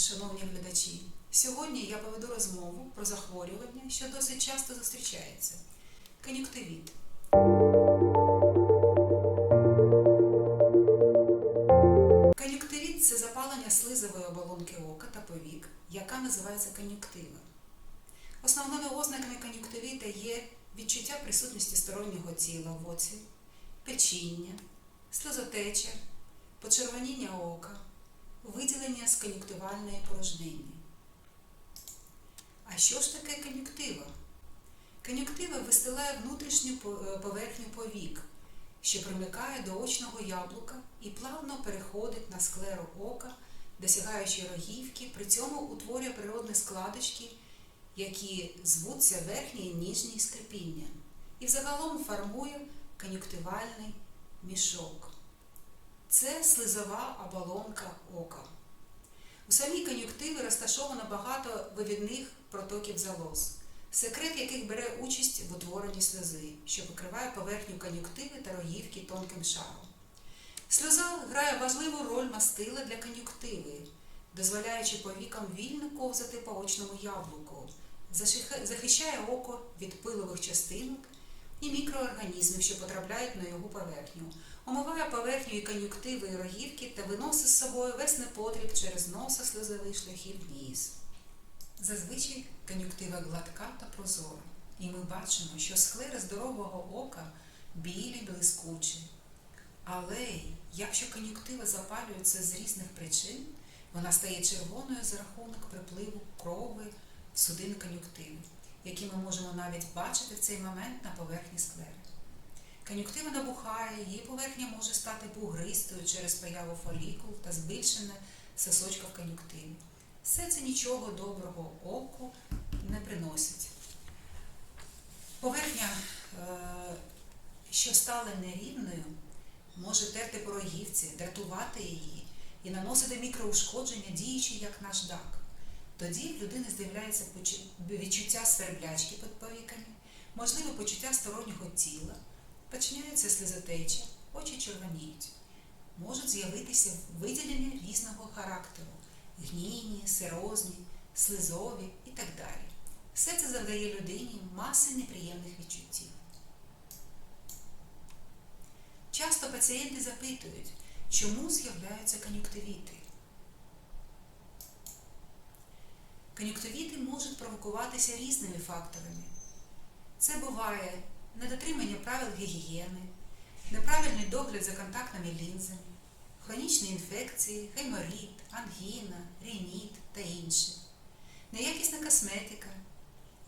шановні глядачі! Сьогодні я поведу розмову про захворювання, що досить часто зустрічається кон'юктивіт. Кон'юктивіт це запалення слизової оболонки ока та повік, яка називається кон'юктива. Основними ознаками кон'юктивіта є відчуття присутності стороннього тіла в оці, печіння, сльозотеча, почервоніння ока, виділення з кон'юктивальної порожнини. А що ж таке кон'юктива? Кон'юктива вистилає внутрішню е, поверхню повік, що примикає до очного яблука і плавно переходить на склеру ока, досягаючи рогівки, при цьому утворює природні складочки, які звуться верхнє і нижнє скрипіння, і взагалом формує кон'юктивальний мішок. Це слизова оболонка ока. У самій кон'юктиві розташовано багато вивідних протоків залоз, секрет яких бере участь в утворенні сльози, що покриває поверхню кон'юктиви та рогівки тонким шаром. Сльоза грає важливу роль мастила для кон'юктиви, дозволяючи повікам вільно ковзати по очному яблуку, захищає око від пилових частинок і мікроорганізмів, що потрапляють на його поверхню, омиває поверхню і кон'юктиви і рогівки та виносить з собою весь непотріб через носа сльозових шляхів вниз. Зазвичай кон'юктива гладка та прозора, і ми бачимо, що склери здорового ока білі блискучі. Але якщо кон'юктива запалюється з різних причин, вона стає червоною за рахунок припливу крови в судин кон'юктиви, які ми можемо навіть бачити в цей момент на поверхні склери. Кон'юктива набухає, її поверхня може стати бугристою через появу фолікул та збільшене сосочка в кон'юктиві. Все це нічого доброго оку не приносить. Поверхня, е, що стала нерівною, може терти по рогівці, дратувати її і наносити мікроушкодження, діючи як наждак. Тоді в людини з'являється відчуття сверблячки під повіками, можливе почуття стороннього тіла, починається сльозотеча, очі червоніють. Можуть з'явитися виділення різного характеру гнійні, сирозні, слизові і так далі. Все це завдає людині маси неприємних відчуттів. Часто пацієнти запитують, чому з'являються кон'юктивіти. Кон'юктивіти можуть провокуватися різними факторами. Це буває недотримання правил гігієни, неправильний догляд за контактними лінзами, хронічні інфекції, геморит, ангіна, рініт та інші, неякісна косметика,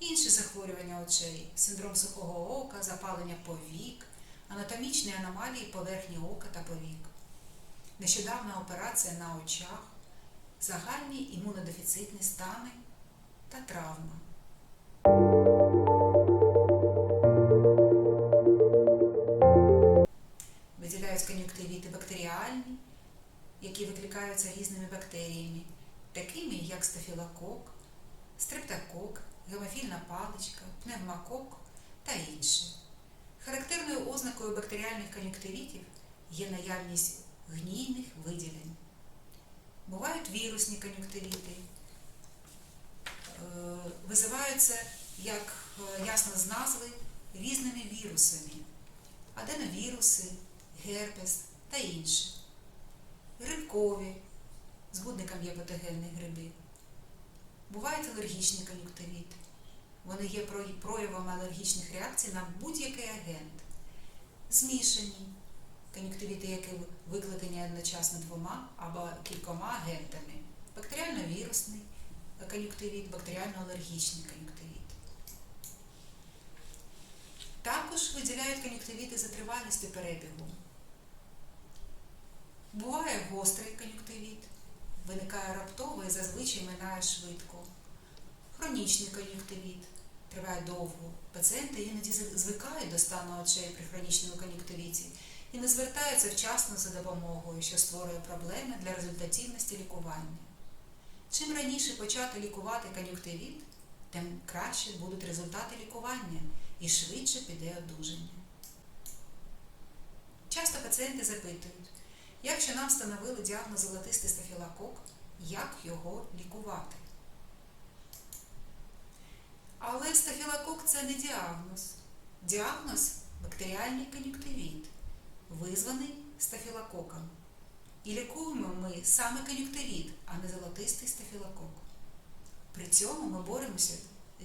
інші захворювання очей, синдром сухого ока, запалення повік, анатомічні аномалії поверхні ока та повік, нещодавна операція на очах, загальні імунодефіцитні стани та травма. Виділяють кон'юктивіти бактеріальні, які викликаються різними бактеріями, такими як стафілокок, стрептокок, гемофільна паличка, пневмокок та інші. Характерною ознакою бактеріальних кон'юктивітів є наявність гнійних виділень. Бувають вірусні кон'юктивіти, визиваються, як е, ясно з назви, різними вірусами, аденовіруси, герпес та інші. Грибкові, збудником є патогенні гриби. Бувають алергічні кон'юктивіти. Вони є про- проявом алергічних реакцій на будь-який агент. Змішані кон'юктивіти, які викликані одночасно двома або кількома агентами. Бактеріально-вірусний кон'юктивіт, бактеріально-алергічний кон'юктивіт. Також виділяють кон'юктивіти за тривалістю перебігу. Буває гострий кон'юктивіт, виникає раптово і зазвичай минає швидко. Хронічний кон'юктивіт триває довго. Пацієнти іноді звикають до стану очей при хронічному кон'юктивіті і не звертаються вчасно за допомогою, що створює проблеми для результативності лікування. Чим раніше почати лікувати кон'юктивіт, тим краще будуть результати лікування і швидше піде одужання. Часто пацієнти запитують, якщо нам встановили діагноз золотистий стафілокок, як його лікувати. Але стафілокок це не діагноз. Діагноз бактеріальний кон'юктивіт, визваний стафілококом. І лікуємо ми саме кон'юктивіт, а не золотистий стафілокок. При цьому ми боремося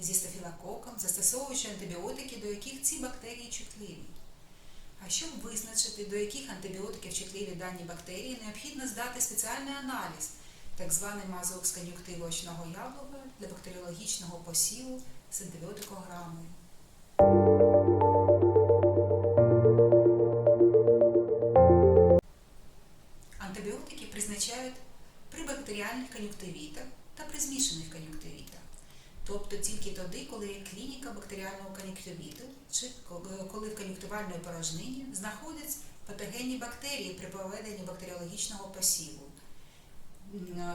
зі стафілококом, застосовуючи антибіотики, до яких ці бактерії чутливі. А щоб визначити, до яких антибіотиків чутливі дані бактерії, необхідно здати спеціальний аналіз, так званий мазок з кон'юктиву очного яблука для бактеріологічного посіву з антибіотикограмою. Антибіотики призначають при бактеріальних кон'юктивітах та при змішаних кон'юктивітах. Тобто тільки тоді, коли є клініка бактеріального кон'юктивіту, чи коли в кон'юктивальній порожнині знаходяться патогенні бактерії при проведенні бактеріологічного посіву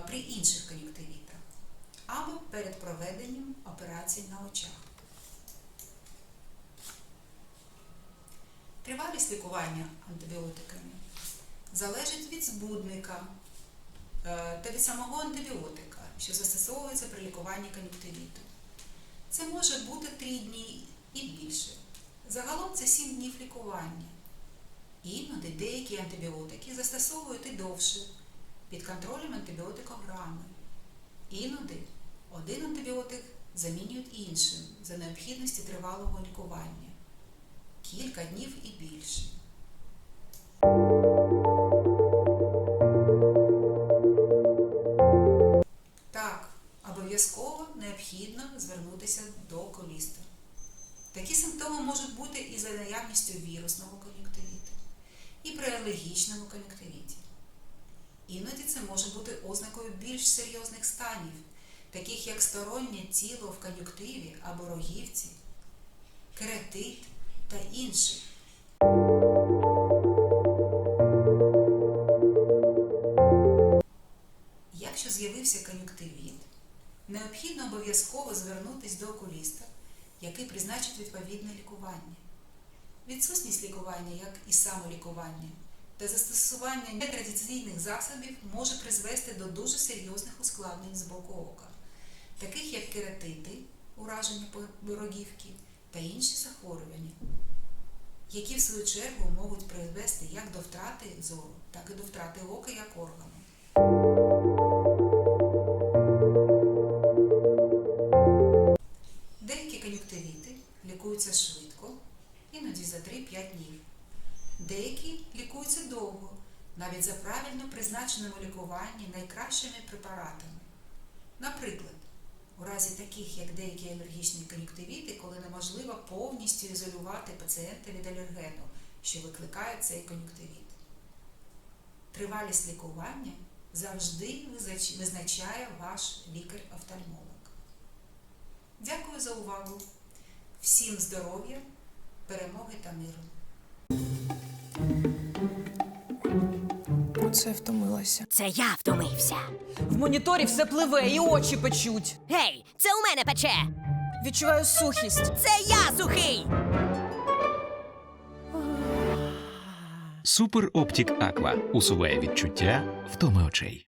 при інших кон'юктивітах або перед проведенням операцій на очах. Тривалість лікування антибіотиками залежить від збудника е, та від самого антибіотика, що застосовується при лікуванні кон'юктивіту. Це може бути 3 дні і більше. Загалом це 7 днів лікування. Іноді деякі антибіотики застосовують і довше під контролем антибіотикограми. Іноді один антибіотик замінюють іншим за необхідності тривалого лікування. Кілька днів і більше. Звернутися до коліста. Такі симптоми можуть бути і за наявністю вірусного кон'юктивіту, і при алергічному кон'юктивіті. Іноді це може бути ознакою більш серйозних станів, таких як стороннє тіло в кон'юктиві або рогівці, кератит та інші. Необхідно обов'язково звернутися до окуліста, який призначить відповідне лікування. Відсутність лікування, як і самолікування, та застосування нетрадиційних засобів може призвести до дуже серйозних ускладнень з боку ока, таких як кератити, ураження рогівки та інші захворювання, які в свою чергу можуть призвести як до втрати зору, так і до втрати ока як органу. Лікуються швидко, іноді за 3-5 днів. Деякі лікуються довго, навіть за правильно призначеному лікуванні найкращими препаратами. Наприклад, у разі таких, як деякі алергічні кон'юктивіти, коли неможливо повністю ізолювати пацієнта від алергену, що викликає цей кон'юктивіт. Тривалість лікування завжди визначає ваш лікар-офтальмолог. Дякую за увагу. Всім здоров'я, перемоги та миру. Оце втомилася. Це я втомився. В моніторі все пливе і очі печуть. Гей, це у мене пече. Відчуваю сухість. Це я сухий. Супер Оптік Аква усуває відчуття втоми очей.